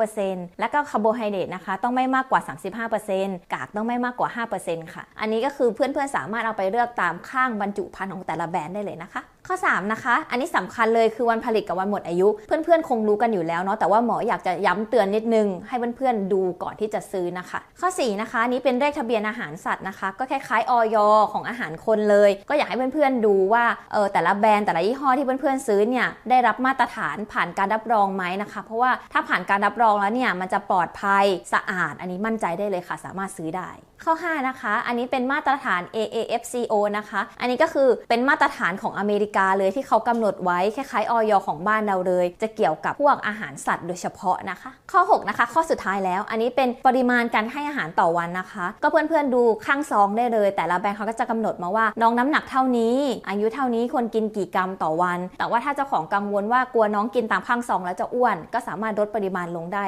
5%และก็คาร์โบไฮเดรตนะคะต้องไม่มากกว่า 35%กากต้องไม่มากกว่า 5%ค่ะ อันนี้ก็คือเพื่อนๆสามารถเอาไปเลือกตามข้างบรรจุภัณฑ์ของแต่ละแบรนด์ได้เลยนะคะ ข้อ 3 นะคะ อันนี้สำคัญเลยคือวันผลิตกับวันหมดอายุ เพื่อนๆ คงรู้กันอยู่แล้วเนาะแต่ว่าหมออยากจะย้ำเตือนนิดนึง ให้เพื่อนๆดูก่อนที่จะซื้อนะคะ ข้อ 4 นะคะนนี้เป็นเลขทะเบียนอาหารสัตว์นะคะ ก็คล้ายๆออยของอาหารคนเลย ก็อยากให้เพื่อนๆดูว่าเออแต่ละแบรนด์แต่ละยี่ห้อที่เพื่อนๆซื้อเนี่ยได้รับมาตรฐานผ่านการรับรองไหมนะคะ เพราะว่าถ้าผ่านการรับรองแล้วเนี่ยมันจะปลอดภัยสะอาด อันนี้มั่นใจได้เลยค่ะ สามารถซื้อได้ข้อ 5 นะคะ อันนี้เป็นมาตรฐาน AAFCO นะคะ อันนี้ก็คือเป็นมาตรฐานของอเมริกาเลยที่เขากำหนดไว้คล้ายๆออยของบ้านเราเลย จะเกี่ยวกับพวกอาหารสัตว์โดยเฉพาะนะคะ ข้อ 6 นะคะ ข้อสุดท้ายแล้ว อันนี้เป็นปริมาณการให้อาหารต่อวันนะคะ ก็เพื่อนๆดูข้างซองได้เลย แต่ละแบรนด์เขาก็จะกำหนดมาว่าน้องน้ำหนักเท่านี้ อายุเท่านี้ควรกินกี่กรัมต่อวัน แต่ว่าถ้าเจ้าของกังวลว่ากลัวน้องกินตามข้างซองแล้วจะอ้วน ก็สามารถลดปริมาณลงได้